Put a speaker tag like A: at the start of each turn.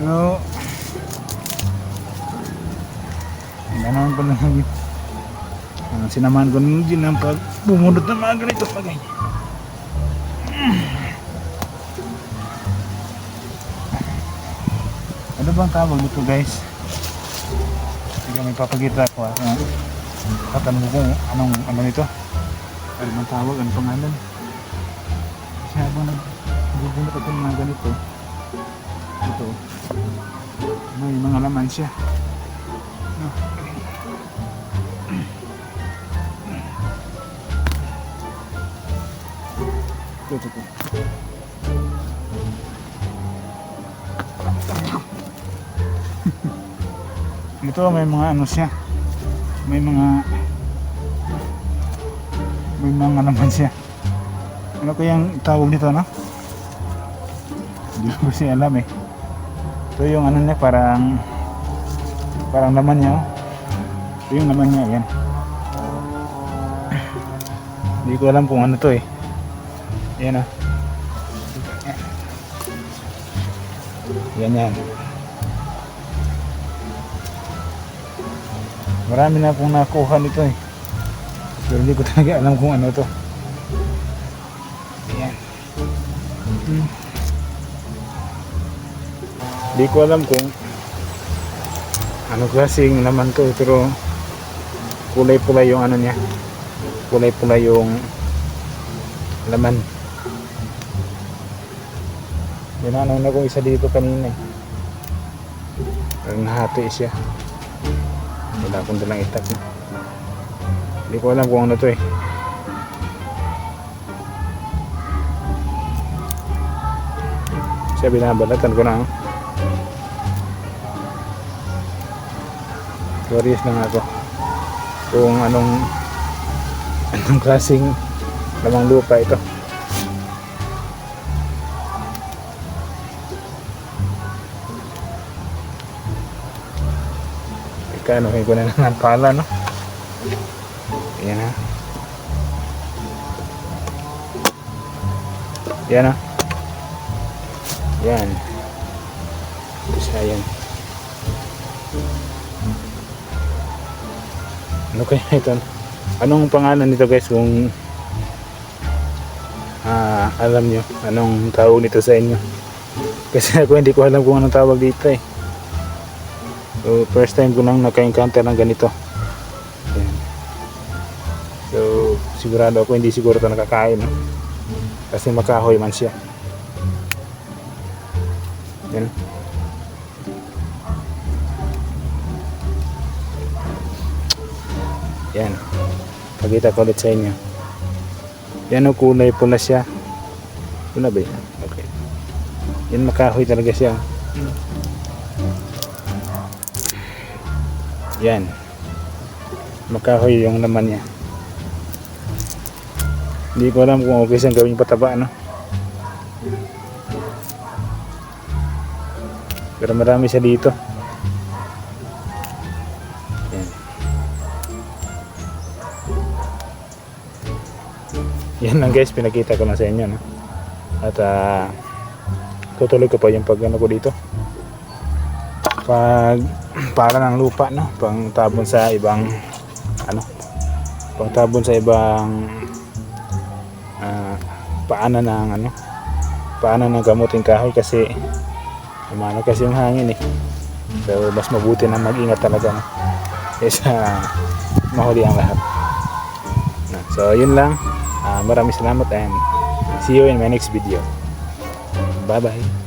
A: Pero, ganahan ko na lang yun. Uh, sinamahan ko nung din ang pag bumunod ng mga ganito bagay. Ano bang tawag nito guys? Sige, may papagita ko ah. Katanong ko anong ano nito. Ano bang tawag? Ano pangalan? Kasi habang nagbubunot ako ng mga ganito, ito, may mga laman siya. Ito, ito, ito. Ito may mga ano siya. May mga may mga naman siya. Ano kayang tawag nito no? Hindi ko kasi alam eh. Ito yung ano niya parang parang laman niya. oh. Ito yung laman niya yan. Hindi ko alam kung ano to eh. Yan ah. Yan yan. Marami na akong nakuha nito eh. Pero hindi ko talaga alam kung ano to. Ayan. Hmm. Hindi ko alam kung ano klaseng naman to pero kulay-pula yung ano niya. Kulay-pula yung laman. Ginanaw na ko isa dito kanina eh. Parang nahati siya. Wala akong dalang itak. Hindi ko alam kung ano to eh. Siya binabalatan ko na. oh. Curious lang ako. Kung anong anong klaseng lamang lupa ito. Ikanuhin ko na lang ang pala, no? Ayan na. Yan na. Yan. Isa yan. Ano kaya ito? Anong pangalan nito guys kung ah, alam nyo anong tawag nito sa inyo? Kasi ako hindi ko alam kung anong tawag dito eh. So, first time ko lang naka-encounter ng ganito. Ayan. So, sigurado ako hindi siguro ito nakakain. No? Kasi makahoy man siya. Yan. Yan. Pakita ko ulit sa inyo. Yan o kulay pula siya. Pula ba yan? Okay. Yan makahoy talaga siya. Yan. Makahoy yung laman niya. Hindi ko alam kung okay siyang gawing pataba, no? Pero marami siya dito. Yan lang guys, pinakita ko na sa inyo, no? At ah, tutuloy ko pa yung pag ano ko dito. Pag para ng lupa, no? Pang tabon sa ibang ano? Pang tabon sa ibang ah, paanan ng ano? Paanan ng gamuting kahoy kasi umano kasi yung hangin eh. So mas mabuti na mag-ingat talaga no? kaysa mahuli ang lahat. So yun lang. Ah, maraming salamat and see you in my next video. Bye bye.